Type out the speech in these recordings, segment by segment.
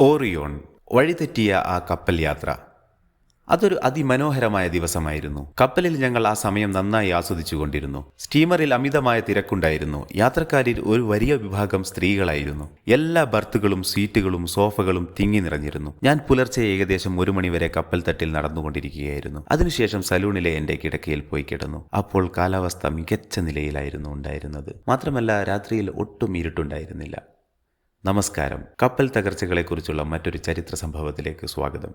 Orion വഴിതെറ്റിയ ആ കപ്പൽ യാത്ര. അതൊരു അതിമനോഹരമായ ദിവസമായിരുന്നു. കപ്പലിൽ ഞങ്ങൾ ആ സമയം നന്നായി ആസ്വദിച്ചുകൊണ്ടിരുന്നു. സ്റ്റീമറിൽ അമിതമായ തിരക്കുണ്ടായിരുന്നു. യാത്രക്കാരിൽ ഒരു വലിയ വിഭാഗം സ്ത്രീകളായിരുന്നു. എല്ലാ ബർത്തുകളും സീറ്റുകളും സോഫകളും തിങ്ങി നിറഞ്ഞിരുന്നു. ഞാൻ പുലർച്ചെ ഏകദേശം ഒരു മണിവരെ കപ്പൽ തട്ടിൽ നടന്നുകൊണ്ടിരിക്കുകയായിരുന്നു. അതിനുശേഷം സലൂണിലെ എന്റെ കിടക്കയിൽ പോയി കിടന്നു. അപ്പോൾ കാലാവസ്ഥ മികച്ച നിലയിലായിരുന്നു ഉണ്ടായിരുന്നത്. മാത്രമല്ല രാത്രിയിൽ ഒട്ടും ഇരുട്ടുണ്ടായിരുന്നില്ല. നമസ്കാരം. കപ്പൽ തകർച്ചകളെക്കുറിച്ചുള്ള മറ്റൊരു ചരിത്ര സംഭവത്തിലേക്ക് സ്വാഗതം.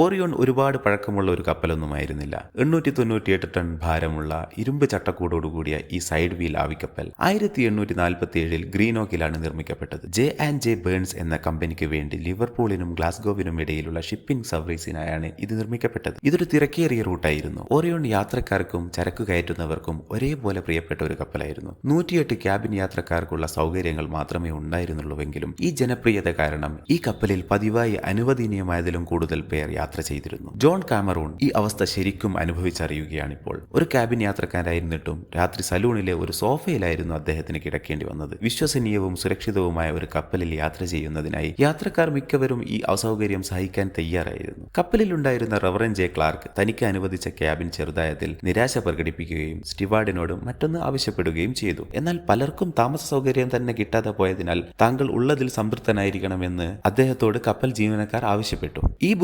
ഓറിയോൺ ഒരുപാട് പഴക്കമുള്ള ഒരു കപ്പലൊന്നുമായിരുന്നില്ല. എണ്ണൂറ്റി തൊണ്ണൂറ്റിയെട്ട് ടൺ ഭാരമുള്ള ഇരുമ്പ് ചട്ടക്കൂടോടുകൂടിയ ഈ സൈഡ് വീൽ ആവിക്കപ്പൽ ആയിരത്തി എണ്ണൂറ്റി നാൽപ്പത്തി ഏഴിൽ ഗ്രീനോക്കിലാണ് നിർമ്മിക്കപ്പെട്ടത്. ജെ ആൻഡ് ജെ ബേൺസ് എന്ന കമ്പനിക്ക് വേണ്ടി ലിവർപൂളിനും ഗ്ലാസ്ഗോവിനും ഇടയിലുള്ള ഷിപ്പിംഗ് സർവീസിനായാണ് ഇത് നിർമ്മിക്കപ്പെട്ടത്. ഇതൊരു തിരക്കേറിയ റൂട്ടായിരുന്നു. ഓറിയോൺ യാത്രക്കാർക്കും ചരക്ക് കയറ്റുന്നവർക്കും ഒരേപോലെ പ്രിയപ്പെട്ട ഒരു കപ്പലായിരുന്നു. നൂറ്റിയെട്ട് ക്യാബിൻ യാത്രക്കാർക്കുള്ള സൗകര്യങ്ങൾ മാത്രമേ ഉണ്ടായിരുന്നുള്ളൂവെങ്കിലും ഈ ജനപ്രിയത കാരണം ഈ കപ്പലിൽ പതിവായി അനുവദനീയമായതിലും കൂടുതൽ പേർ യാത്ര ചെയ്തിരുന്നു. ജോൺ കാമറൂൺ ഈ അവസ്ഥ ശരിക്കും അനുഭവിച്ചറിയുകയാണിപ്പോൾ. ഒരു ക്യാബിൻ യാത്രക്കാരായിരുന്നിട്ടും രാത്രി സലൂണിലെ ഒരു സോഫയിലായിരുന്നു അദ്ദേഹത്തിന് കിടക്കേണ്ടി വന്നത്. വിശ്വസനീയവും സുരക്ഷിതവുമായ ഒരു കപ്പലിൽ യാത്ര ചെയ്യുന്നതിനായി യാത്രക്കാർ മിക്കവരും ഈ അസൗകര്യം സഹിക്കാൻ തയ്യാറായിരുന്നു. കപ്പലിലുണ്ടായിരുന്ന റവറൻ ജെ ക്ലാർക്ക് തനിക്ക് അനുവദിച്ച ക്യാബിൻ ചെറുതായതിൽ നിരാശ പ്രകടിപ്പിക്കുകയും സ്റ്റിവാർഡിനോട് മറ്റൊന്ന് ആവശ്യപ്പെടുകയും ചെയ്തു. എന്നാൽ പലർക്കും താമസ സൗകര്യം തന്നെ കിട്ടാതെ പോയതിനാൽ താങ്കൾ ഉള്ളതിൽ സംതൃപ്തനായിരിക്കണമെന്ന് അദ്ദേഹത്തോട് കപ്പൽ ജീവനക്കാർ ആവശ്യപ്പെട്ടു. ഈ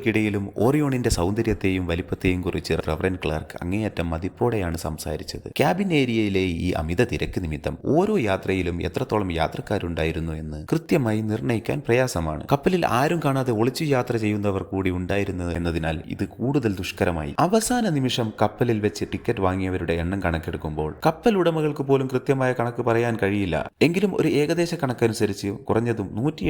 ബുദ്ധിമുട്ടുകൾക്കിടയിലും ഓറിയോണിന്റെ സൗന്ദര്യത്തെയും വലിപ്പത്തെയും കുറിച്ച് റവറൻ ക്ലാർക്ക് അങ്ങേയറ്റം മതിപ്പോടെയാണ് സംസാരിച്ചത്. ക്യാബിൻ ഏരിയയിലെ ഈ അമിത തിരക്ക് നിമിത്തം ഓരോ യാത്രയിലും എത്രത്തോളം യാത്രക്കാരുണ്ടായിരുന്നു എന്ന് കൃത്യമായി നിർണയിക്കാൻ പ്രയാസമാണ്. കപ്പലിൽ ആരും കാണാതെ ഒളിച്ചു യാത്ര ചെയ്യുന്നവർ കൂടി ഉണ്ടായിരുന്നു എന്നതിനാൽ ഇത് കൂടുതൽ ദുഷ്കരമായി. അവസാന നിമിഷം കപ്പലിൽ വെച്ച് ടിക്കറ്റ് വാങ്ങിയവരുടെ എണ്ണം കണക്കെടുക്കുമ്പോൾ കപ്പൽ ഉടമകൾക്ക് പോലും കൃത്യമായ കണക്ക് പറയാൻ കഴിയില്ല. എങ്കിലും ഒരു ഏകദേശ കണക്കനുസരിച്ച് കുറഞ്ഞതും നൂറ്റി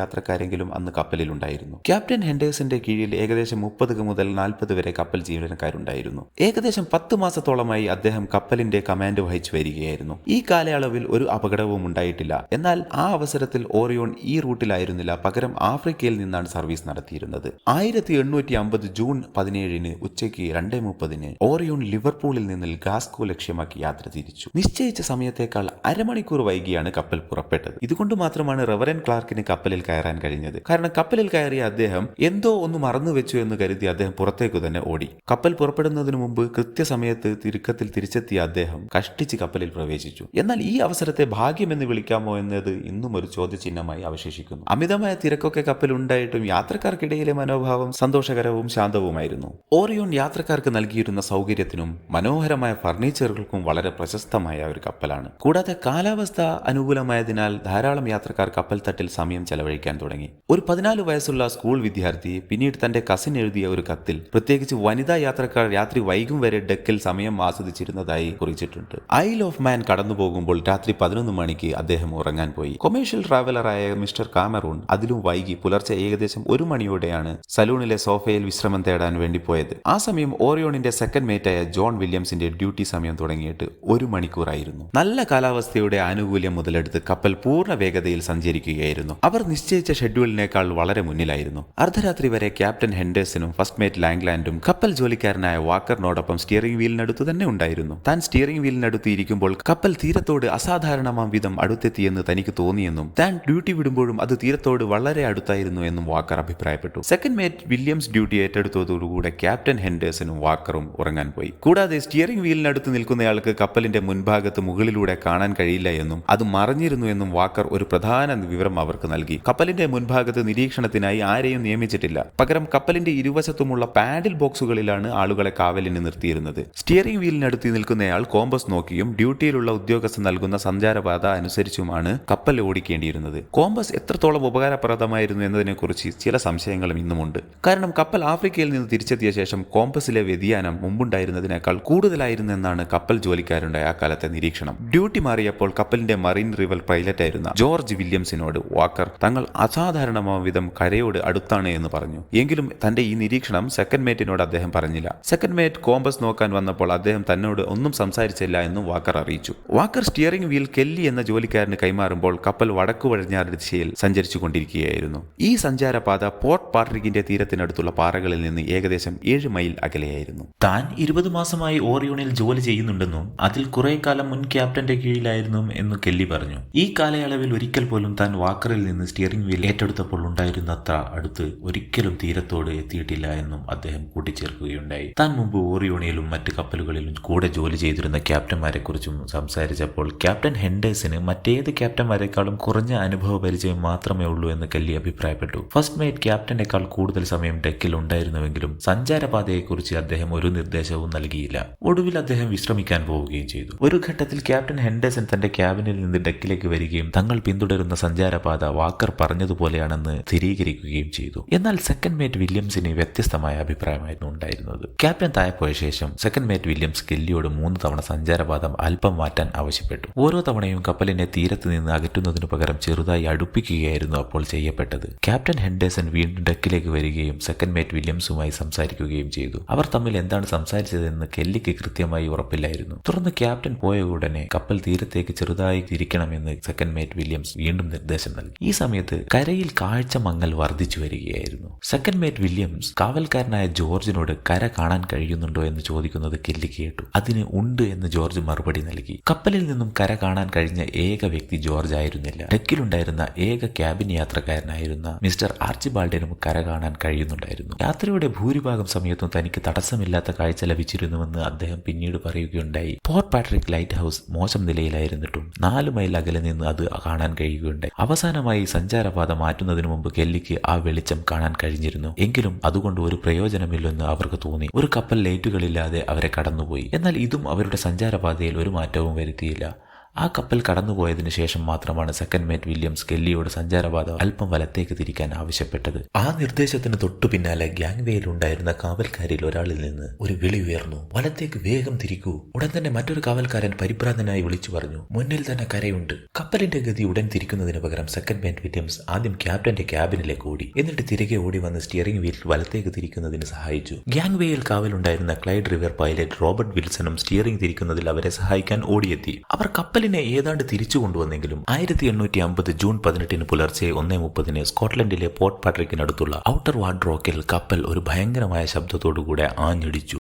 യാത്രക്കാരെങ്കിലും അന്ന് കപ്പലിലുണ്ടായിരുന്നു. ക്യാപ്റ്റൻ ഹെൻഡേഴ്സിന്റെ കീഴിൽ ഏകദേശം മുപ്പത് മുതൽ നാൽപ്പത് വരെ കപ്പൽ ജീവനക്കാരുണ്ടായിരുന്നു. ഏകദേശം പത്ത് മാസത്തോളമായി അദ്ദേഹം കപ്പലിന്റെ കമാൻഡ് വഹിച്ചു വരികയായിരുന്നു. ഈ കാലയളവിൽ ഒരു അപകടവും ഉണ്ടായിട്ടില്ല. എന്നാൽ ആ അവസരത്തിൽ ഓറിയോൺ ഈ റൂട്ടിലായിരുന്നില്ല. പകരം ആഫ്രിക്കയിൽ നിന്നാണ് സർവീസ് നടത്തിയിരുന്നത്. ആയിരത്തി എണ്ണൂറ്റി അമ്പത് ജൂൺ പതിനേഴിന് ഉച്ചയ്ക്ക് രണ്ടേ മുപ്പതിന് ഓറിയോൺ ലിവർപൂളിൽ നിന്ന് ഗാസ്കോ ലക്ഷ്യമാക്കി യാത്ര തിരിച്ചു. നിശ്ചയിച്ച സമയത്തേക്കാൾ അരമണിക്കൂർ വൈകിയാണ് കപ്പൽ പുറപ്പെട്ടത്. ഇതുകൊണ്ട് മാത്രമാണ് റവറൻ ക്ലാർക്കിന് കപ്പലിൽ കയറാൻ കഴിഞ്ഞത്. കാരണം കപ്പലിൽ കയറിയ അദ്ദേഹം എന്തോ ഒന്ന് മറന്നു വെച്ചു എന്ന് കരുതി അദ്ദേഹം പുറത്തേക്ക് തന്നെ ഓടി. കപ്പൽ പുറപ്പെടുന്നതിന് മുമ്പ് കൃത്യസമയത്ത് തിരുക്കത്തിൽ തിരിച്ചെത്തിയ അദ്ദേഹം കഷ്ടിച്ച് കപ്പലിൽ പ്രവേശിച്ചു. എന്നാൽ ഈ അവസരത്തെ ഭാഗ്യമെന്ന് വിളിക്കാമോ എന്നത് ഇന്നും ഒരു ചോദ്യചിഹ്നമായി അവശേഷിക്കുന്നു. അമിതമായ തിരക്കൊക്കെ കപ്പൽ ഉണ്ടായിട്ടും യാത്രക്കാർക്കിടയിലെ മനോഭാവം സന്തോഷകരവും ശാന്തവുമായിരുന്നു. ഓറിയോൺ യാത്രക്കാർക്ക് നൽകിയിരുന്ന സൗകര്യത്തിനും മനോഹരമായ ഫർണിച്ചറുകൾക്കും വളരെ പ്രശസ്തമായ ഒരു കപ്പലാണ്. കൂടാതെ കാലാവസ്ഥ അനുകൂലമായതിനാൽ ധാരാളം യാത്രക്കാർ കപ്പൽ തട്ടിൽ സമയം ചെലവഴിക്കാൻ തുടങ്ങി. ഒരു പതിനാല് വയസ്സുള്ള സ്കൂൾ വിദ്യാർത്ഥി പിന്നീട് തന്റെ കസിൻ എഴുതിയ ഒരു കത്തിൽ പ്രത്യേകിച്ച് വനിതാ യാത്രക്കാർ രാത്രി വൈകും വരെ ഡെക്കിൽ സമയം ആസ്വദിച്ചിരുന്നതായി കുറിച്ചിട്ടുണ്ട്. ഐൽ ഓഫ് മാൻ കടന്നു പോകുമ്പോൾ രാത്രി പതിനൊന്ന് മണിക്ക് അദ്ദേഹം ഉറങ്ങാൻ പോയി. കൊമേഴ്ഷ്യൽ ട്രാവലറായ മിസ്റ്റർ കാമറൂൺ അതിലും വൈകി പുലർച്ചെ ഏകദേശം ഒരു മണിയോടെയാണ് സലൂണിലെ സോഫയിൽ വിശ്രമം തേടാൻ വേണ്ടി പോയത്. ആ സമയം ഓറിയോണിന്റെ സെക്കൻഡ് മേറ്റായ ജോൺ വില്യംസിന്റെ ഡ്യൂട്ടി സമയം തുടങ്ങിയിട്ട് ഒരു മണിക്കൂറായിരുന്നു. നല്ല കാലാവസ്ഥയുടെ ആനുകൂല്യം മുതലെടുത്ത് കപ്പൽ പൂർണ വേഗതയിൽ സഞ്ചരിക്കുകയായിരുന്നു. അവർ നിശ്ചയിച്ച ഷെഡ്യൂളിനേക്കാൾ വളരെ മുന്നിലായിരുന്നു. അർദ്ധരാത്രി വരെ ക്യാപ്റ്റൻ ഹെൻഡേഴ്സനും ഫസ്റ്റ് മേറ്റ് ലാംഗ്ലാൻഡും കപ്പൽ ജോലിക്കാരനായ വാക്കറിനോടൊപ്പം സ്റ്റിയറിംഗ് വീലിനടുത്ത് തന്നെ ഉണ്ടായിരുന്നു. താൻ സ്റ്റിയറിംഗ് വീലിനടുത്ത് ഇരിക്കുമ്പോൾ കപ്പൽ തീരത്തോട് അസാധാരണമാം വിധം അടുത്തെത്തിയെന്ന് തനിക്ക് തോന്നിയെന്നും താൻ ഡ്യൂട്ടി വിടുമ്പോഴും അത് തീരത്തോട് വളരെ അടുത്തായിരുന്നു എന്നും വാക്കർ അഭിപ്രായപ്പെട്ടു. സെക്കൻഡ് മേറ്റ് വില്യംസ് ഡ്യൂട്ടി ഏറ്റെടുത്തതോടുകൂടെ ക്യാപ്റ്റൻ ഹെൻഡേഴ്സനും വാക്കറും ഉറങ്ങാൻ പോയി. കൂടാതെ സ്റ്റിയറിംഗ് വീലിനടുത്ത് നിൽക്കുന്നയാൾക്ക് കപ്പലിന്റെ മുൻഭാഗത്ത് മുകളിലൂടെ കാണാൻ കഴിയില്ല എന്നും അത് മറിഞ്ഞിരുന്നു എന്നും വാക്കർ ഒരു പ്രധാന വിവരം അവർക്ക് നൽകി. കപ്പലിന്റെ മുൻഭാഗത്ത് നിരീക്ഷണത്തിനായി ആരെയും നിയമിച്ചിട്ടില്ല. പകരം കപ്പലിന്റെ ഇരുവശത്തുമുള്ള പാഡിൽ ബോക്സുകളിലാണ് ആളുകളെ കാവലിന് നിർത്തിയിരുന്നത്. സ്റ്റിയറിംഗ് വീലിനടുത്ത് നിൽക്കുന്നയാൾ കോമ്പസ് നോക്കിയും ഡ്യൂട്ടിയിലുള്ള ഉദ്യോഗസ്ഥൻ നൽകുന്ന സഞ്ചാരപാത അനുസരിച്ചുമാണ് കപ്പൽ ഓടിക്കേണ്ടിയിരുന്നത്. കോമ്പസ് എത്രത്തോളം ഉപകാരപ്രദമായിരുന്നു എന്നതിനെക്കുറിച്ച് ചില സംശയങ്ങളും ഇന്നുമുണ്ട്. കാരണം കപ്പൽ ആഫ്രിക്കയിൽ നിന്ന് തിരിച്ചെത്തിയ ശേഷം കോമ്പസിലെ വ്യതിയാനം മുമ്പുണ്ടായിരുന്നതിനേക്കാൾ കൂടുതലായിരുന്നു എന്നാണ് കപ്പൽ ജോലിക്കാരുടെ ആ കാലത്തെ നിരീക്ഷണം. ഡ്യൂട്ടി മാറിയപ്പോൾ കപ്പലിന്റെ മറീൻ റിവൽ പൈലറ്റായിരുന്ന ജോർജ് വില്യംസിനോട് വാക്കർ തങ്ങൾ അസാധാരണമായ വിധം കരയോട് അടുത്താണ് എന്ന് പറഞ്ഞു. എങ്കിലും തന്റെ ഈ നിരീക്ഷണം സെക്കൻഡ് മേറ്റിനോട് അദ്ദേഹം പറഞ്ഞില്ല. സെക്കൻഡ് മേറ്റ് കോമ്പസ് നോക്കാൻ വന്നപ്പോൾ അദ്ദേഹം തന്നോട് ഒന്നും സംസാരിച്ചില്ല എന്നും വാക്കർ അറിയിച്ചു. വാക്കർ സ്റ്റിയറിംഗ് വീൽ കെല്ലി എന്ന ജോലിക്കാരന് കൈമാറുമ്പോൾ കപ്പൽ വടക്കു പടിഞ്ഞാറ് ദിശയിൽ സഞ്ചരിച്ചു കൊണ്ടിരിക്കുകയായിരുന്നു ഈ സഞ്ചാരപാത പോർട്ട് പാട്രിക്കിന്റെ തീരത്തിനടുത്തുള്ള പാറകളിൽ നിന്ന് ഏകദേശം ഏഴ് മൈൽ അകലെയായിരുന്നു. താൻ ഇരുപത് മാസമായി ഓറിയോണിൽ ജോലി ചെയ്യുന്നുണ്ടെന്നും അതിൽ കുറെ കാലം മുൻ ക്യാപ്റ്റന്റെ കീഴിലായിരുന്നു എന്നും കെല്ലി പറഞ്ഞു. ഈ കാലയളവിൽ ഒരിക്കൽ പോലും താൻ വാക്കറിൽ നിന്ന് സ്റ്റിയറിംഗ് വീൽ ഏറ്റെടുത്തപ്പോൾ ഉണ്ടായിരുന്നത്ര അടുത്ത് ഒരിക്കലും തീരത്തോട് എത്തിയിട്ടില്ല എന്നും അദ്ദേഹം കൂട്ടിച്ചേർക്കുകയുണ്ടായി. താൻ മുമ്പ് ഓറിയോണിയിലും മറ്റ് കപ്പലുകളിലും കൂടെ ജോലി ചെയ്തിരുന്ന ക്യാപ്റ്റന്മാരെക്കുറിച്ചും സംസാരിച്ചപ്പോൾ ക്യാപ്റ്റൻ ഹെൻഡേഴ്സിന് മറ്റേത് ക്യാപ്റ്റന്മാരെക്കാളും കുറഞ്ഞ അനുഭവ പരിചയം മാത്രമേ ഉള്ളൂ എന്ന് കല്ലി അഭിപ്രായപ്പെട്ടു. ഫസ്റ്റ് മേറ്റ് ക്യാപ്റ്റനേക്കാൾ കൂടുതൽ സമയം ഡെക്കിൽ ഉണ്ടായിരുന്നുവെങ്കിലും സഞ്ചാരപാതയെക്കുറിച്ച് അദ്ദേഹം ഒരു നിർദ്ദേശവും നൽകിയില്ല. ഒടുവിൽ അദ്ദേഹം വിശ്രമിക്കാൻ പോവുകയും ചെയ്തു. ഒരു ഘട്ടത്തിൽ ക്യാപ്റ്റൻ ഹെൻഡേഴ്സൺ തന്റെ ക്യാബിനിൽ നിന്ന് ഡെക്കിലേക്ക് വരികയും തങ്ങൾ പിന്തുടരുന്ന സഞ്ചാരപാത വാക്കർ പറഞ്ഞതുപോലെയാണെന്ന് സ്ഥിരീകരിക്കുകയും ചെയ്തു. എന്നാൽ സെക്കൻഡ് മേറ്റ് വില്യംസിന് വ്യത്യസ്തമായ അഭിപ്രായമായിരുന്നു ഉണ്ടായിരുന്നത്. ക്യാപ്റ്റൻ താഴെപ്പോയ ശേഷം സെക്കൻഡ് മേറ്റ് വില്യംസ് കെല്ലിയോട് മൂന്ന് തവണ സഞ്ചാരപാതം അല്പം മാറ്റാൻ ആവശ്യപ്പെട്ടു. ഓരോ തവണയും കപ്പലിനെ തീരത്ത് നിന്ന് അകറ്റുന്നതിനു പകരം ചെറുതായി അടുപ്പിക്കുകയായിരുന്നു അപ്പോൾ ചെയ്യപ്പെട്ടത്. ക്യാപ്റ്റൻ ഹെൻഡേഴ്സൺ വീണ്ടും ഡെക്കിലേക്ക് വരികയും സെക്കൻഡ് മേറ്റ് വില്യംസുമായി സംസാരിക്കുകയും ചെയ്തു. അവർ തമ്മിൽ എന്താണ് സംസാരിച്ചതെന്ന് കെല്ലിക്ക് കൃത്യമായി ഉറപ്പില്ലായിരുന്നു. തുടർന്ന് ക്യാപ്റ്റൻ പോയ ഉടനെ കപ്പൽ തീരത്തേക്ക് ചെറുതായി തിരിക്കണമെന്ന് സെക്കൻഡ് മേറ്റ് വില്യംസ് വീണ്ടും നിർദ്ദേശം നൽകി. ഈ സമയത്ത് കരയിൽ കാഴ്ച മങ്ങൽ വർദ്ധിച്ചു വരികയായിരുന്നു. സെക്കൻഡ് മേറ്റ് വില്യംസ് കാവൽക്കാരനായ ജോർജിനോട് കര കാണാൻ കഴിയുന്നുണ്ടോ എന്ന് ചോദിക്കുന്നത് കെല്ലി കേട്ടു. അതിന് ഉണ്ട് എന്ന് ജോർജ് മറുപടി നൽകി. കപ്പലിൽ നിന്നും കര കാണാൻ കഴിഞ്ഞ ഏക വ്യക്തി ജോർജ് ആയിരുന്നില്ല. ഡെക്കിലുണ്ടായിരുന്ന ഏക ക്യാബിൻ യാത്രക്കാരനായിരുന്ന മിസ്റ്റർ ആർച്ചിബാൾഡിനും കര കാണാൻ കഴിയുന്നുണ്ടായിരുന്നു. യാത്രയുടെ ഭൂരിഭാഗം സമയത്തും തനിക്ക് തടസ്സമില്ലാത്ത കാഴ്ച ലഭിച്ചിരുന്നുവെന്ന് അദ്ദേഹം പിന്നീട് പറയുകയുണ്ടായി. പോർട്ട് പാട്രിക് ലൈറ്റ് ഹൗസ് മോശം നിലയിലായിരുന്നിട്ടും നാല് മൈൽ അകലെ നിന്ന് അത് കാണാൻ കഴിയുകയുണ്ടായി. അവസാനമായി സഞ്ചാരപാത മാറ്റുന്നതിന് മുമ്പ് കെല്ലിക്ക് ആ വെളിച്ചം കാണാൻ കഴിഞ്ഞിരുന്നു. എങ്കിലും അതുകൊണ്ട് ഒരു പ്രയോജനമില്ലെന്ന് അവർക്ക് തോന്നി. ഒരു കപ്പൽ ലൈറ്റുകളില്ലാതെ അവരെ കടന്നുപോയി. എന്നാൽ ഇതും അവരുടെ സഞ്ചാരപാതയിൽ ഒരു മാറ്റവും വരുത്തിയില്ല. ആ കപ്പൽ കടന്നുപോയതിനു ശേഷം മാത്രമാണ് സെക്കൻഡ് മേറ്റ് വില്യംസ് കെല്ലിയോട് സഞ്ചാരപാത അല്പം വലത്തേക്ക് തിരിക്കാൻ ആവശ്യപ്പെട്ടത്. ആ നിർദ്ദേശത്തിന് തൊട്ടു പിന്നാലെ ഗ്യാങ് ഉണ്ടായിരുന്ന കാവൽക്കാരിൽ ഒരാളിൽ നിന്ന് ഒരു വിളി ഉയർന്നു. വലത്തേക്ക് വേഗം തിരിക്കൂ ഉടൻ തന്നെ മറ്റൊരു കാവൽക്കാരൻ പരിഭ്രാന്തനായി വിളിച്ചു പറഞ്ഞു. മുന്നിൽ തന്നെ കരയുണ്ട്. കപ്പലിന്റെ ഗതി ഉടൻ തിരിക്കുന്നതിന് പകരം സെക്കൻഡ് മേറ്റ് വില്യംസ് ആദ്യം ക്യാപ്റ്റന്റെ ക്യാബിനിലേക്ക് ഓടി. എന്നിട്ട് തിരികെ ഓടി വന്ന് സ്റ്റിയറിംഗ് വീൽ വലത്തേക്ക് തിരിക്കുന്നതിന് സഹായിച്ചു. ഗ്യാങ് വേയിൽ കാവലുണ്ടായിരുന്ന ക്ലൈഡ് റിവർ പൈലറ്റ് റോബർട്ട് വിൽസണും സ്റ്റിയറിംഗ് തിരിക്കുന്നതിൽ അവരെ സഹായിക്കാൻ ഓടിയെത്തി. അവർ കപ്പലിനെ ഏതാണ്ട് തിരിച്ചു കൊണ്ടുവന്നെങ്കിലും ആയിരത്തി എണ്ണൂറ്റി അമ്പത് ജൂൺ പതിനെട്ടിന് പുലർച്ചെ ഒന്നേ മുപ്പതിന് സ്കോട്ട്ലൻഡിലെ പോർട്ട് പാട്രിക്കിനടുത്തുള്ള ഔട്ടർ വാർഡ്രോക്കിൽ കപ്പൽ ഒരു ഭയങ്കരമായ ശബ്ദത്തോടുകൂടെ ആഞ്ഞിടിച്ചു.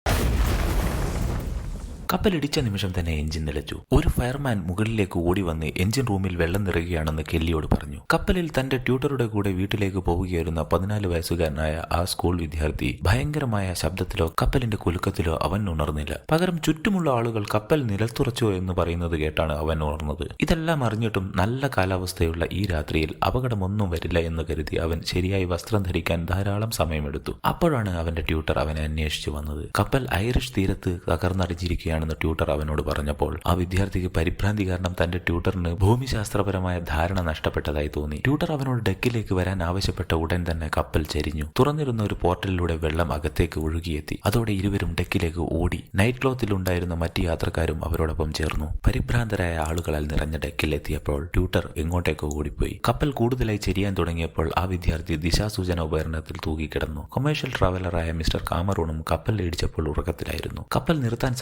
കപ്പലിടിച്ച നിമിഷം തന്നെ എഞ്ചിൻ നിലച്ചു. ഒരു ഫയർമാൻ മുകളിലേക്ക് ഓടി വന്ന് എഞ്ചിൻ റൂമിൽ വെള്ളം നിറയുകയാണെന്ന് കെല്ലിയോട് പറഞ്ഞു. കപ്പലിൽ തന്റെ ട്യൂട്ടറുടെ കൂടെ വീട്ടിലേക്ക് പോവുകയായിരുന്ന പതിനാല് വയസ്സുകാരനായ ആ സ്കൂൾ വിദ്യാർത്ഥി ഭയങ്കരമായ ശബ്ദത്തിലോ കപ്പലിന്റെ കുലുക്കത്തിലോ അവൻ ഉണർന്നില്ല. പകരം ചുറ്റുമുള്ള ആളുകൾ കപ്പൽ നിലത്തുറച്ചോ എന്ന് പറയുന്നത് കേട്ടാണ് അവൻ ഉണർന്നത്. ഇതെല്ലാം അറിഞ്ഞിട്ടും നല്ല കാലാവസ്ഥയുള്ള ഈ രാത്രിയിൽ അപകടമൊന്നും വരില്ല എന്ന് കരുതി അവൻ ശരിയായി വസ്ത്രം ധരിക്കാൻ ധാരാളം സമയമെടുത്തു. അപ്പോഴാണ് അവന്റെ ട്യൂട്ടർ അവനെ അന്വേഷിച്ചു വന്നത്. കപ്പൽ ഐറിഷ് തീരത്ത് തകർന്നടിഞ്ഞിരിക്കുകയാണെന്ന് ട്യൂട്ടർ അവനോട് പറഞ്ഞപ്പോൾ ആ വിദ്യാർത്ഥിക്ക് പരിഭ്രാന്തി കാരണം തന്റെ ട്യൂട്ടറിന് ഭൂമിശാസ്ത്രപരമായ ധാരണ നഷ്ടപ്പെട്ടതായി തോന്നി. ട്യൂട്ടർ അവനോട് ഡെക്കിലേക്ക് വരാൻ ആവശ്യപ്പെട്ട ഉടൻ തന്നെ കപ്പൽ ചരിഞ്ഞു. തുറന്നിരുന്ന ഒരു പോർട്ടലിലൂടെ വെള്ളം അകത്തേക്ക് ഒഴുകിയെത്തി. അതോടെ ഇരുവരും ഡെക്കിലേക്ക് ഓടി. നൈറ്റ് ക്ലോത്തിൽ ഉണ്ടായിരുന്ന മറ്റ് യാത്രക്കാരും അവരോടൊപ്പം ചേർന്നു. പരിഭ്രാന്തരായ ആളുകളാൽ നിറഞ്ഞ ഡെക്കിൽ എത്തിയപ്പോൾ ട്യൂട്ടർ എങ്ങോട്ടേക്കോ ഓടിപ്പോയി. കപ്പൽ കൂടുതലായി ചെരിയാൻ തുടങ്ങിയപ്പോൾ ആ വിദ്യാർത്ഥി ദിശാസൂചന ഉപകരണത്തിൽ തൂങ്ങിക്കിടന്നു കൊമേഴ്ഷ്യൽ ട്രാവലറായ മിസ്റ്റർ കാമറൂണും കപ്പൽ ഇടിച്ചപ്പോൾ ഉറക്കത്തിലായിരുന്നു. കപ്പൽ നിർത്താൻ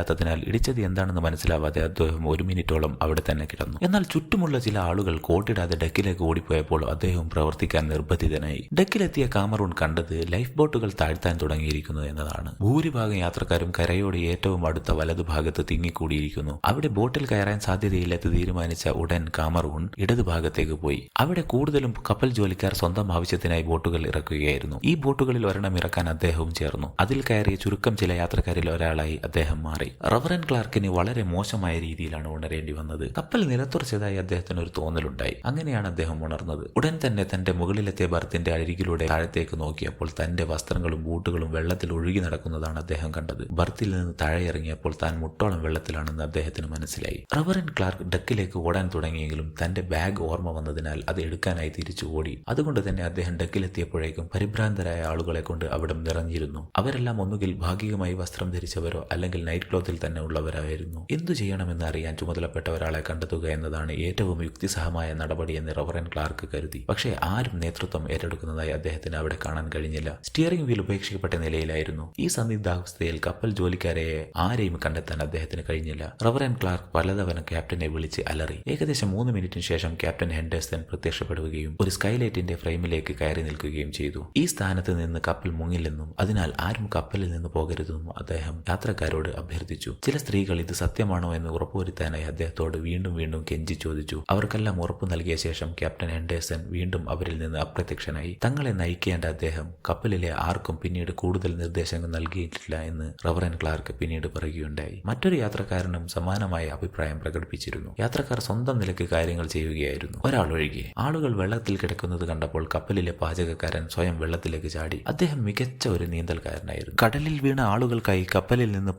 സാധ്യതയില്ലാത്തതിനാൽ ഇടിച്ചത് എന്താണെന്ന് മനസ്സിലാവാതെ അദ്ദേഹം ഒരു മിനിറ്റോളം അവിടെ തന്നെ കിടന്നു. എന്നാൽ ചുറ്റുമുള്ള ചില ആളുകൾ കോട്ടിടാതെ ഡെക്കിലേക്ക് ഓടിപ്പോയപ്പോൾ അദ്ദേഹം പ്രവർത്തിക്കാൻ നിർബന്ധിതനായി. ഡെക്കിലെത്തിയ കാമറൂൺ കണ്ടത് ലൈഫ് ബോട്ടുകൾ താഴ്ത്താൻ തുടങ്ങിയിരിക്കുന്നു എന്നതാണ്. ഭൂരിഭാഗം യാത്രക്കാരും കരയോട് ഏറ്റവും അടുത്ത വലതുഭാഗത്ത് തിങ്ങിക്കൂടിയിരിക്കുന്നു. അവിടെ ബോട്ടിൽ കയറാൻ സാധ്യതയില്ലെന്ന് തീരുമാനിച്ച ഉടൻ കാമറൂൺ ഇടതുഭാഗത്തേക്ക് പോയി. അവിടെ കൂടുതലും കപ്പൽ ജോലിക്കാർ സ്വന്തം ആവശ്യത്തിനായി ബോട്ടുകൾ ഇറക്കുകയായിരുന്നു. ഈ ബോട്ടുകളിൽ ഒരെണ്ണം ഇറക്കാൻ അദ്ദേഹവും ചേർന്നു. അതിൽ കയറിയ ചുരുക്കം ചില യാത്രക്കാരിൽ ഒരാളായി അദ്ദേഹം മാറി. റവറൻ ക്ലാർക്കിന് വളരെ മോശമായ രീതിയിലാണ് ഉണരേണ്ടി വന്നത്. കപ്പൽ നിലത്തുറച്ചതായി അദ്ദേഹത്തിന് ഒരു തോന്നലുണ്ടായി. അങ്ങനെയാണ് അദ്ദേഹം ഉണർന്നത്. ഉടൻ തന്നെ തന്റെ മുകളിലെത്തിയ ബർത്തിന്റെ അരികിലൂടെ താഴത്തേക്ക് നോക്കിയപ്പോൾ തന്റെ വസ്ത്രങ്ങളും ബൂട്ടുകളും വെള്ളത്തിൽ ഒഴുകി നടക്കുന്നതാണ് അദ്ദേഹം കണ്ടത്. ബർത്തിൽ നിന്ന് താഴെ ഇറങ്ങിയപ്പോൾ താൻ മുട്ടോളം വെള്ളത്തിലാണെന്ന് അദ്ദേഹത്തിന് മനസ്സിലായി. റവറൻ ക്ലാർക്ക് ഡക്കിലേക്ക് ഓടാൻ തുടങ്ങിയെങ്കിലും തന്റെ ബാഗ് ഓർമ്മ വന്നതിനാൽ അത് എടുക്കാനായി തിരിച്ചു ഓടി. അതുകൊണ്ട് തന്നെ അദ്ദേഹം ഡക്കിലെത്തിയപ്പോഴേക്കും പരിഭ്രാന്തരായ ആളുകളെ കൊണ്ട് അവിടെ നിറഞ്ഞിരുന്നു. അവരെല്ലാം ഒന്നുകിൽ ഭാഗികമായി വസ്ത്രം ധരിച്ചവരോ അല്ലെങ്കിൽ നൈറ്റ് ക്ലോത്ത് തന്നെ ഉള്ളവരായിരുന്നു. എന്തു ചെയ്യണമെന്ന് അറിയാൻ ചുമതലപ്പെട്ട ഒരാളെ കണ്ടെത്തുക എന്നതാണ് ഏറ്റവും യുക്തിസഹമായ നടപടി എന്ന് റവറൻ ക്ലാർക്ക് കരുതി. പക്ഷേ ആരും നേതൃത്വം ഏറ്റെടുക്കുന്നതായി അദ്ദേഹത്തിന് അവിടെ കാണാൻ കഴിഞ്ഞില്ല. സ്റ്റിയറിംഗ് വീൽ ഉപേക്ഷിക്കപ്പെട്ട നിലയിലായിരുന്നു. ഈ സന്ദിഗ്ധാവസ്ഥയിൽ കപ്പൽ ജോലിക്കാരെ ആരെയും കണ്ടെത്താൻ അദ്ദേഹത്തിന് കഴിഞ്ഞില്ല. റവറൻ ക്ലാർക്ക് പലതവണ ക്യാപ്റ്റനെ വിളിച്ച് അലറി. ഏകദേശം മൂന്ന് മിനിറ്റിന് ശേഷം ക്യാപ്റ്റൻ ഹെൻഡേഴ്സൺ പ്രത്യക്ഷപ്പെടുകയും ഒരു സ്കൈലൈറ്റിന്റെ ഫ്രെയിമിലേക്ക് കയറി നിൽക്കുകയും ചെയ്തു. ഈ സ്ഥാനത്ത് നിന്ന് കപ്പൽ മുങ്ങില്ലെന്നും അതിനാൽ ആരും കപ്പലിൽ നിന്ന് പോകരുതെന്നും അദ്ദേഹം യാത്രക്കാരോട് അഭ്യർത്ഥിച്ചു. ചില സ്ത്രീകൾ ഇത് സത്യമാണോ എന്ന് ഉറപ്പുവരുത്താനായി അദ്ദേഹത്തോട് വീണ്ടും വീണ്ടും കെഞ്ചി ചോദിച്ചു. അവർക്കെല്ലാം ഉറപ്പു നൽകിയ ശേഷം ക്യാപ്റ്റൻ ഹെൻഡേഴ്സൺ വീണ്ടും അവരിൽ നിന്ന് അപ്രത്യക്ഷനായി. തങ്ങളെ നയിക്കേണ്ട അദ്ദേഹം കപ്പലിലെ ആർക്കും പിന്നീട് കൂടുതൽ നിർദ്ദേശങ്ങൾ നൽകിയിട്ടില്ല എന്ന് റവറൻ ക്ലാർക്ക് പിന്നീട് പറയുകയുണ്ടായി. മറ്റൊരു യാത്രക്കാരനും സമാനമായ അഭിപ്രായം പ്രകടിപ്പിച്ചിരുന്നു. യാത്രക്കാർ സ്വന്തം നിലയ്ക്ക് കാര്യങ്ങൾ ചെയ്യുകയായിരുന്നു. ഒരാൾ ഒഴികെ. ആളുകൾ വെള്ളത്തിൽ കിടക്കുന്നത് കണ്ടപ്പോൾ കപ്പലിലെ പാചകക്കാരൻ സ്വയം വെള്ളത്തിലേക്ക് ചാടി. അദ്ദേഹം മികച്ച ഒരു നീന്തൽക്കാരനായിരുന്നു. കടലിൽ വീണ ആളുകൾക്കായി കപ്പലിൽ നിന്ന്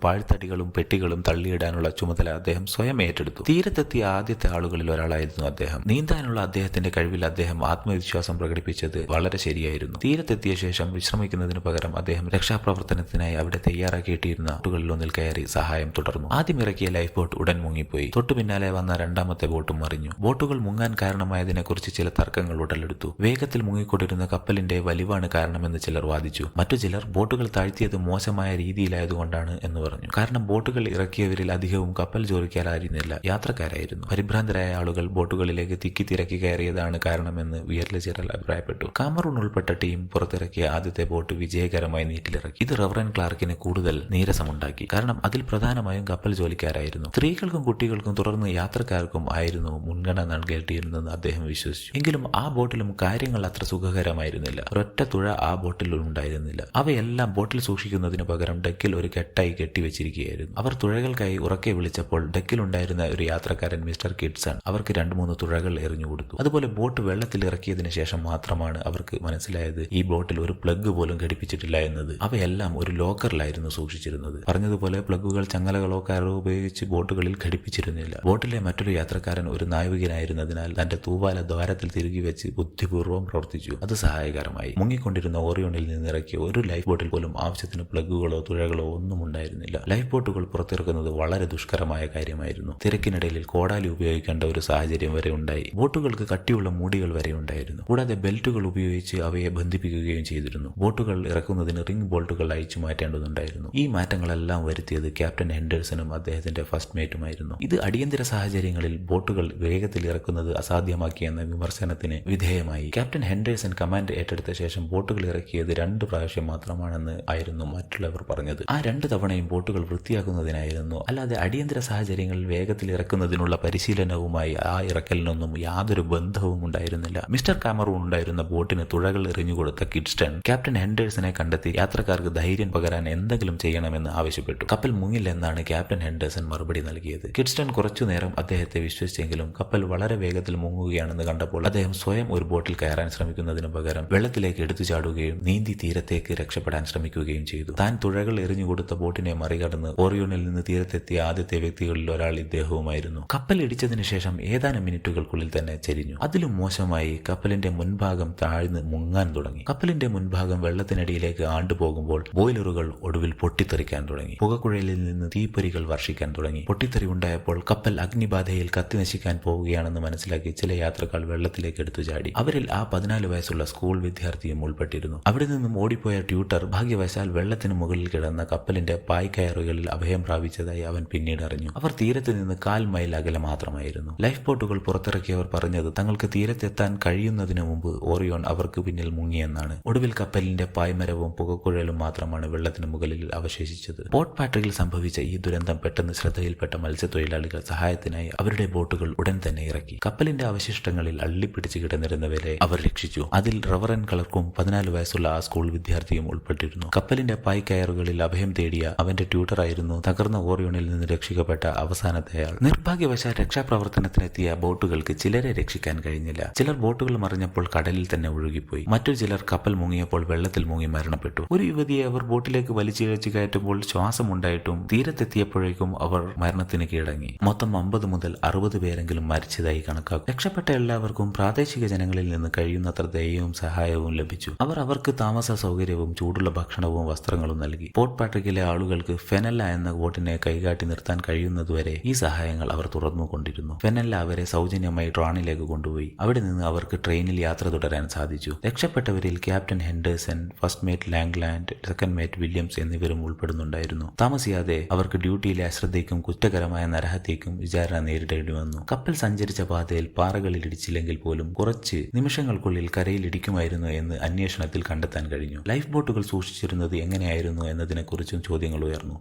പാഴ്ത്തടികളും പെട്ടികളും തള്ളിയിടാനുള്ള ചുമതല അദ്ദേഹം സ്വയം ഏറ്റെടുത്തു. തീരത്തെത്തിയ ആദ്യത്തെ ആളുകളിൽ ഒരാളായിരുന്നു അദ്ദേഹം. നീന്താനുള്ള അദ്ദേഹത്തിന്റെ കഴിവിൽ അദ്ദേഹം ആത്മവിശ്വാസം പ്രകടിപ്പിച്ചത് വളരെ ശരിയായിരുന്നു. തീരത്തെത്തിയ ശേഷം വിശ്രമിക്കുന്നതിന് പകരം അദ്ദേഹം രക്ഷാപ്രവർത്തനത്തിനായി അവിടെ തയ്യാറാക്കിയിട്ടിരുന്ന ബോട്ടുകളിലൊന്നിൽ കയറി സഹായം തുടർന്നു. ആദ്യം ഇറക്കിയ ലൈഫ് ബോട്ട് ഉടൻ മുങ്ങിപ്പോയി. തൊട്ടു പിന്നാലെ വന്ന രണ്ടാമത്തെ ബോട്ടും മറിഞ്ഞു. ബോട്ടുകൾ മുങ്ങാൻ കാരണമായതിനെക്കുറിച്ച് ചില തർക്കങ്ങൾ ഉടലെടുത്തു. വേഗത്തിൽ മുങ്ങിക്കൊണ്ടിരുന്ന കപ്പലിന്റെ വലിവാണ് കാരണമെന്ന് ചിലർ വാദിച്ചു. മറ്റു ചിലർ ബോട്ടുകൾ താഴ്ത്തിയത് മോശമായ രീതിയിലായതുകൊണ്ടാണ് എന്ന് പറഞ്ഞു. കാരണം ബോട്ടുകൾ ഇറക്കിയവരിൽ അധികവും കപ്പൽ ജോലിക്കാരായിരുന്നില്ല. യാത്രക്കാരായിരുന്നു. പരിഭ്രാന്തരായ ആളുകൾ ബോട്ടുകളിലേക്ക് തിക്കി തിരക്കി കയറിയതാണ് കാരണമെന്ന് ഉയർല ചിലർ അഭിപ്രായപ്പെട്ടു. കാമറൂൺ ഉൾപ്പെട്ട ടീം പുറത്തിറക്കിയ ആദ്യത്തെ ബോട്ട് വിജയകരമായി നീറ്റിലിറക്കി ഇത് റവറൻ ക്ലാർക്കിന് കൂടുതൽ നീരസമുണ്ടാക്കി. കാരണം അതിൽ പ്രധാനമായും കപ്പൽ ജോലിക്കാരായിരുന്നു. സ്ത്രീകൾക്കും കുട്ടികൾക്കും തുടർന്ന് യാത്രക്കാർക്കും ആയിരുന്നു മുൻഗണന നൽകേണ്ടിയിരുന്നെന്ന് അദ്ദേഹം വിശ്വസിച്ചു. എങ്കിലും ആ ബോട്ടിലും കാര്യങ്ങൾ അത്ര സുഖകരമായിരുന്നില്ല. ഒരൊറ്റ തുഴ ആ ബോട്ടിൽ ഉണ്ടായിരുന്നില്ല അവയെല്ലാം ബോട്ടിൽ സൂക്ഷിക്കുന്നതിന് പകരം ഡെക്കിൽ ഒരു കെട്ടായി കെട്ടിവെച്ചിരിക്കുകയായിരുന്നു. അവർ തുഴകൾക്കായി ഉറക്കെ വിളിച്ചപ്പോൾ ഡെക്കിലുണ്ടായിരുന്ന ഒരു യാത്രക്കാരൻ മിസ്റ്റർ കിഡ്സൺ അവർക്ക് രണ്ടു മൂന്ന് തുഴകൾ എറിഞ്ഞു കൊടുത്തു. അതുപോലെ ബോട്ട് വെള്ളത്തിൽ ഇറക്കിയതിനു ശേഷം മാത്രമാണ് അവർക്ക് മനസ്സിലായത് ഈ ബോട്ടിൽ ഒരു പ്ലഗ് പോലും ഘടിപ്പിച്ചിട്ടില്ല എന്നത്. അവയെല്ലാം ഒരു ലോക്കറിലായിരുന്നു സൂക്ഷിച്ചിരുന്നത്. പറഞ്ഞതുപോലെ പ്ലഗുകൾ ചങ്ങലകളോ കാരോ ഉപയോഗിച്ച് ബോട്ടുകളിൽ ഘടിപ്പിച്ചിരുന്നില്ല. ബോട്ടിലെ മറ്റൊരു യാത്രക്കാരൻ ഒരു നാവികനായിരുന്നതിനാൽ തന്റെ തൂവാല ദ്വാരത്തിൽ തിരികെ വെച്ച് ബുദ്ധിപൂർവം പ്രവർത്തിച്ചു. അത് സഹായകരമായി. മുങ്ങിക്കൊണ്ടിരുന്ന ഓറിയോണിൽ നിന്നിറക്കിയ ഒരു ലൈഫ് ബോട്ടിൽ പോലും ആവശ്യത്തിന് പ്ലഗുകളോ തുഴകളോ ഒന്നും ഉണ്ടായിരുന്നില്ല. ലൈഫ് ബോട്ടുകൾ പുറത്തിറക്കുന്നത് വളരെ ദുഷ്കരമായ കാര്യമായിരുന്നു. തിരക്കിനിടയിൽ കോടാലി ഉപയോഗിക്കേണ്ട ഒരു സാഹചര്യം വരെ ഉണ്ടായി. ബോട്ടുകൾക്ക് കട്ടിയുള്ള മൂടികൾ വരെ ഉണ്ടായിരുന്നു. കൂടാതെ ബെൽറ്റുകൾ ഉപയോഗിച്ച് അവയെ ബന്ധിപ്പിക്കുകയും ചെയ്തിരുന്നു. ബോട്ടുകൾ ഇറക്കുന്നതിന് റിംഗ് ബോൾട്ടുകൾ അയച്ചു മാറ്റേണ്ടതുണ്ടായിരുന്നു. ഈ മാറ്റങ്ങളെല്ലാം വരുത്തിയത് ക്യാപ്റ്റൻ ഹെൻഡേഴ്സനും അദ്ദേഹത്തിന്റെ ഫസ്റ്റ് മേറ്റുമായിരുന്നു. ഇത് അടിയന്തര സാഹചര്യങ്ങളിൽ ബോട്ടുകൾ വേഗത്തിൽ ഇറക്കുന്നത് അസാധ്യമാക്കിയെന്ന വിമർശനത്തിന് വിധേയമായി. ക്യാപ്റ്റൻ ഹെൻഡേഴ്സൺ കമാൻഡ് ഏറ്റെടുത്ത ശേഷം ബോട്ടുകൾ ഇറക്കിയത് രണ്ട് പ്രാവശ്യം മാത്രമാണെന്ന് ആയിരുന്നു മറ്റുള്ളവർ പറഞ്ഞത്. ആ രണ്ട് തവണയും ബോട്ടുകൾ വൃത്തിയാക്കുന്നതിനായിരുന്നു അല്ലാതെ അടിയന്തര സാഹചര്യങ്ങളിൽ വേഗത്തിൽ ഇറക്കുന്നതിനുള്ള പരിശീലനവുമായി ആ ഇറക്കലിനൊന്നും യാതൊരു ബന്ധവും ഉണ്ടായിരുന്നില്ല. മിസ്റ്റർ കാമറൂൺ ഉണ്ടായിരുന്ന ബോട്ടിന് തുഴകൾ എറിഞ്ഞുകൊടുത്ത കിഡ്സ്റ്റൺ ക്യാപ്റ്റൻ ഹെൻഡേഴ്സിനെ കണ്ടെത്തി യാത്രക്കാർക്ക് ധൈര്യം പകരാൻ എന്തെങ്കിലും ചെയ്യണമെന്ന് ആവശ്യപ്പെട്ടു. കപ്പൽ മുങ്ങില്ലെന്നാണ് ക്യാപ്റ്റൻ ഹെൻഡേഴ്സൺ മറുപടി നൽകിയത്. കിഡ്സ്റ്റൺ കുറച്ചുനേരം അദ്ദേഹത്തെ വിശ്വസിച്ചെങ്കിലും കപ്പൽ വളരെ വേഗത്തിൽ മുങ്ങുകയാണെന്ന് കണ്ടപ്പോൾ അദ്ദേഹം സ്വയം ഒരു ബോട്ടിൽ കയറാൻ ശ്രമിക്കുന്നതിന് പകരം വെള്ളത്തിലേക്ക് എടുത്തു ചാടുകയും നീന്തി തീരത്തേക്ക് രക്ഷപ്പെടാൻ ശ്രമിക്കുകയും ചെയ്തു. താൻ തുഴകൾ എറിഞ്ഞുകൊടുത്ത ബോട്ടിനെ മറികടന്ന് ഓറിയോണിൽ നിന്ന് തീരത്തെത്തിയ ആദ്യത്തെ വ്യക്തികളിൽ ഒരാൾ ഇദ്ദേഹവുമായിരുന്നു. കപ്പൽ ഇടിച്ചതിനു ശേഷം ഏതാനും മിനിറ്റുകൾക്കുള്ളിൽ തന്നെ ചരിഞ്ഞു. അതിലും മോശമായി കപ്പലിന്റെ മുൻഭാഗം താഴ്ന്ന് മുങ്ങാൻ തുടങ്ങി. കപ്പലിന്റെ മുൻഭാഗം വെള്ളത്തിനടിയിലേക്ക് ആണ്ടുപോകുമ്പോൾ ബോയിലറുകൾ ഒടുവിൽ പൊട്ടിത്തെറിക്കാൻ തുടങ്ങി. പുകക്കുഴലിൽ നിന്ന് തീപ്പൊരികൾ വർഷിക്കാൻ തുടങ്ങി. പൊട്ടിത്തെറി ഉണ്ടായപ്പോൾ കപ്പൽ അഗ്നിബാധയിൽ കത്തിനശിക്കാൻ പോവുകയാണെന്ന് മനസ്സിലാക്കി ചില യാത്രക്കാർ വെള്ളത്തിലേക്ക് എടുത്തു ചാടി. അവരിൽ ആ പതിനാല് വയസ്സുള്ള സ്കൂൾ വിദ്യാർത്ഥിയും ഉൾപ്പെട്ടിരുന്നു. അവിടെ നിന്നും ഓടിപ്പോയ ട്യൂട്ടർ ഭാഗ്യവശാൽ വെള്ളത്തിന് മുകളിൽ കിടന്ന കപ്പലിന്റെ പായ്ക്കയറുകളിൽ അഭയം പ്രാപിച്ചതായി അവൻ പിന്നീട് അറിഞ്ഞു. അവർ തീരത്ത് നിന്ന് കാൽ മൈൽ അകലെ മാത്രമായിരുന്നു. ലൈഫ് ബോട്ടുകൾ പുറത്തിറക്കിയവർ പറഞ്ഞത് തങ്ങൾക്ക് തീരത്തെത്താൻ കഴിയുന്നതിന് മുമ്പ് ഓറിയോൺ അവർക്ക് പിന്നിൽ മുങ്ങിയെന്നാണ്. ഒടുവിൽ കപ്പലിന്റെ പായ്മരവും പുകക്കുഴലും മാത്രമാണ് വെള്ളത്തിന് മുകളിൽ അവശേഷിച്ചത്. പോർട്ട് പാട്രിക്കിൽ സംഭവിച്ച ഈ ദുരന്തം പെട്ടെന്ന് ശ്രദ്ധയിൽപ്പെട്ട മത്സ്യത്തൊഴിലാളികൾ സഹായത്തിനായി അവരുടെ ബോട്ടുകൾ ഉടൻ തന്നെ ഇറക്കി. കപ്പലിന്റെ അവശിഷ്ടങ്ങളിൽ അള്ളിപ്പിടിച്ച് കിടന്നിരുന്നവരെ അവർ രക്ഷിച്ചു. അതിൽ റവറൻ കളർക്കും പതിനാല് വയസ്സുള്ള ആ സ്കൂൾ വിദ്യാർത്ഥിയും ഉൾപ്പെട്ടിരുന്നു. കപ്പലിന്റെ പായ് കയറുകളിൽ അഭയം തേടിയ അവന്റെ ട്യൂട്ടറായിരുന്നു തകർന്ന ഓറിയോണിൽ നിന്ന് രക്ഷിക്കപ്പെട്ട അവസാനത്തെ ആൾ നിർഭാഗ്യവശാൽ രക്ഷാപ്രവർത്തനത്തിനെത്തിയ ബോട്ടുകൾക്ക് ചിലരെ രക്ഷിക്കാൻ കഴിഞ്ഞില്ല. ചിലർ ബോട്ടുകൾ മറിഞ്ഞപ്പോൾ കടലിൽ തന്നെ ഒഴുകിപ്പോയി. മറ്റു ചിലർ കപ്പൽ മുങ്ങിയപ്പോൾ വെള്ളത്തിൽ മുങ്ങി മരണപ്പെട്ടു. ഒരു യുവതിയെ അവർ ബോട്ടിലേക്ക് വലിച്ചിഴച്ച് കയറ്റുമ്പോൾ ശ്വാസമുണ്ടായിട്ടും തീരത്തെത്തിയപ്പോഴേക്കും അവർ മരണത്തിന് കീഴടങ്ങി. മൊത്തം അമ്പത് മുതൽ അറുപത് പേരെങ്കിലും മരിച്ചതായി കണക്കാക്കും. രക്ഷപ്പെട്ട എല്ലാവർക്കും പ്രാദേശിക ജനങ്ങളിൽ നിന്ന് കഴിയുന്നത്ര ദയവും സഹായവും ലഭിച്ചു. അവർ അവർക്ക് താമസ സൗകര്യവും ചൂടുള്ള ഭക്ഷണവും വസ്ത്രങ്ങളും നൽകി. പോർട്ട് പാട്രിക്കിലെ ആളുകൾക്ക് ഫെനൽ എന്ന ബോട്ടിനെ കൈകാട്ടി നിർത്താൻ കഴിയുന്നതുവരെ ഈ സഹായങ്ങൾ അവർ തുറന്നുകൊണ്ടിരുന്നു. ഫെനല്ല അവരെ സൗജന്യമായി ട്രാണിലേക്ക് കൊണ്ടുപോയി. അവിടെ നിന്ന് അവർക്ക് ട്രെയിനിൽ യാത്ര തുടരാൻ സാധിച്ചു. രക്ഷപ്പെട്ടവരിൽ captain Henderson first mate Langland second mate Williams എന്നിവരും ഉൾപ്പെടുന്നുണ്ടായിരുന്നു. താമസിയാതെ അവർക്ക് ഡ്യൂട്ടിയിലെ അശ്രദ്ധയ്ക്കും കുറ്റകരമായ നരഹത്യക്കും വിചാരണ നേരിടേണ്ടി വന്നു. കപ്പൽ സഞ്ചരിച്ച പാതയിൽ പാറകളിൽ ഇടിച്ചില്ലെങ്കിൽ പോലും കുറച്ച് നിമിഷങ്ങൾക്കുള്ളിൽ കരയിൽ ഇടിക്കുമായിരുന്നു എന്ന് അന്വേഷണത്തിൽ കണ്ടെത്താൻ കഴിഞ്ഞു. ലൈഫ് ബോട്ടുകൾ സൂക്ഷിച്ചിരുന്നത് എങ്ങനെയായിരുന്നു എന്നതിനെക്കുറിച്ചും ചോദ്യങ്ങൾ ഉയർന്നു.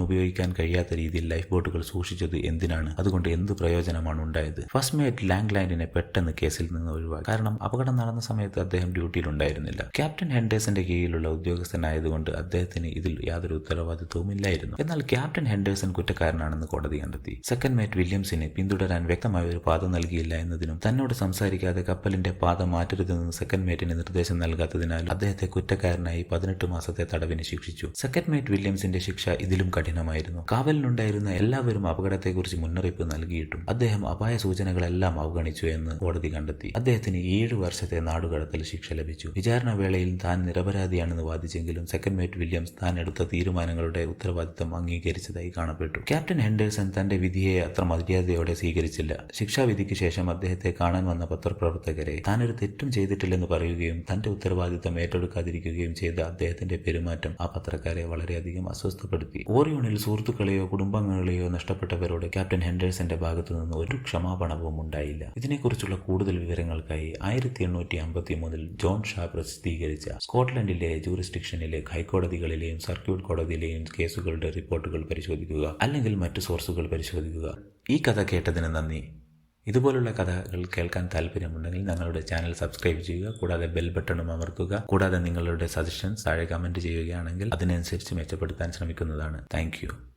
ഉപയോഗിക്കാൻ കഴിയാത്ത രീതിയിൽ ലൈഫ് ബോട്ടുകൾ സൂക്ഷിച്ചത് എന്തിനാണ്? അതുകൊണ്ട് എന്ത് പ്രയോജനമാണ് ഉണ്ടായത്? ഫസ്റ്റ് മേറ്റ് ലാംഗ്ലാൻഡിനെ പെട്ടെന്ന് കേസിൽ നിന്ന് ഒഴിവാക്കി. കാരണം അപകടം നടന്ന സമയത്ത് അദ്ദേഹം ഡ്യൂട്ടിയിലുണ്ടായിരുന്നില്ല ക്യാപ്റ്റൻ ഹെൻഡേഴ്സന്റെ കീഴിലുള്ള ഉദ്യോഗസ്ഥനായതുകൊണ്ട് അദ്ദേഹത്തിന് ഇതിൽ യാതൊരു ഉത്തരവാദിത്വവും ഇല്ലായിരുന്നു എന്നാൽ ക്യാപ്റ്റൻ ഹെൻഡേഴ്സൺ കുറ്റക്കാരനാണെന്ന് കോടതി കണ്ടെത്തി. സെക്കൻഡ് മേറ്റ് വില്യംസിനെ പിന്തുടരാൻ വ്യക്തമായ ഒരു പാത നൽകിയില്ല എന്നതിനും തന്നോട് സംസാരിക്കാതെ കപ്പലിന്റെ പാത മാറ്റരുതെന്ന് സെക്കൻഡ് മേറ്റിന് നിർദ്ദേശം നൽകാത്തതിനാൽ അദ്ദേഹത്തെ കുറ്റക്കാരനായി പതിനെട്ട് മാസത്തെ തടവിന് ശിക്ഷിച്ചു. സെക്കൻഡ് മേറ്റ് വില്യംസിന്റെ ശിക്ഷ ഇതിലും കഠിനമായിരുന്നു. കാവലിനുണ്ടായിരുന്ന എല്ലാവരും അപകടത്തെക്കുറിച്ച് മുന്നറിയിപ്പ് നൽകിയിട്ടും അദ്ദേഹം അപായ സൂചനകളെല്ലാം അവഗണിച്ചു എന്ന് കോടതി കണ്ടെത്തി. അദ്ദേഹത്തിന് ഏഴു വർഷത്തെ നാടുകടത്തൽ ശിക്ഷ ലഭിച്ചു. വിചാരണ വേളയിൽ താൻ നിരപരാധിയാണെന്ന് വാദിച്ചെങ്കിലും സെക്കൻഡ് മേറ്റ് വില്യംസ് താൻ എടുത്ത തീരുമാനങ്ങളുടെ ഉത്തരവാദിത്തം അംഗീകരിച്ചതായി കാണപ്പെട്ടു. ക്യാപ്റ്റൻ ഹെൻഡേഴ്സൺ തന്റെ വിധിയെ അത്ര മര്യാദയോടെ സ്വീകരിച്ചില്ല. ശിക്ഷാവിധിക്ക് ശേഷം അദ്ദേഹത്തെ കാണാൻ വന്ന പത്രപ്രവർത്തകരെ താനൊരു തെറ്റും ചെയ്തിട്ടില്ലെന്ന് പറയുകയും തന്റെ ഉത്തരവാദിത്തം ഏറ്റെടുക്കാതിരിക്കുകയും ചെയ്ത അദ്ദേഹത്തിന്റെ പെരുമാറ്റം ആ പത്രക്കാരെ വളരെയധികം അസ്വസ്ഥപ്പെടുത്തി. ഓറിയോണിൽ സുഹൃത്തുക്കളെയോ കുടുംബാംഗങ്ങളെയോ നഷ്ടപ്പെട്ടവരോട് ക്യാപ്റ്റൻ ഹെൻഡേഴ്സന്റെ ഭാഗത്തു നിന്ന് ഒരു ക്ഷമാപണവും ഉണ്ടായില്ല. ഇതിനെക്കുറിച്ചുള്ള കൂടുതൽ വിവരങ്ങൾക്കായി ആയിരത്തി എണ്ണൂറ്റി അമ്പത്തി മൂന്നിൽ ജോൺ ഷാ പ്രസിദ്ധീകരിച്ച സ്കോട്ട്ലൻഡിലെ ജൂറിസ്ഡിക്ഷനിലെ ഹൈക്കോടതികളിലെയും സർക്യൂട്ട് കോടതിയിലെയും കേസുകളുടെ റിപ്പോർട്ടുകൾ പരിശോധിക്കുക അല്ലെങ്കിൽ മറ്റു സോഴ്സുകൾ പരിശോധിക്കുക. ഈ കഥ കേട്ടതിന് നന്ദി. ഇതുപോലുള്ള കഥകൾ കേൾക്കാൻ താല്പര്യമുണ്ടെങ്കിൽ ഞങ്ങളുടെ ചാനൽ സബ്സ്ക്രൈബ് ചെയ്യുക കൂടാതെ ബെൽ ബട്ടണും അമർക്കുക കൂടാതെ നിങ്ങളുടെ സജഷൻസ് താഴെ കമന്റ് ചെയ്യുകയാണെങ്കിൽ അതിനനുസരിച്ച് മെച്ചപ്പെടുത്താൻ ശ്രമിക്കുന്നതാണ്. താങ്ക്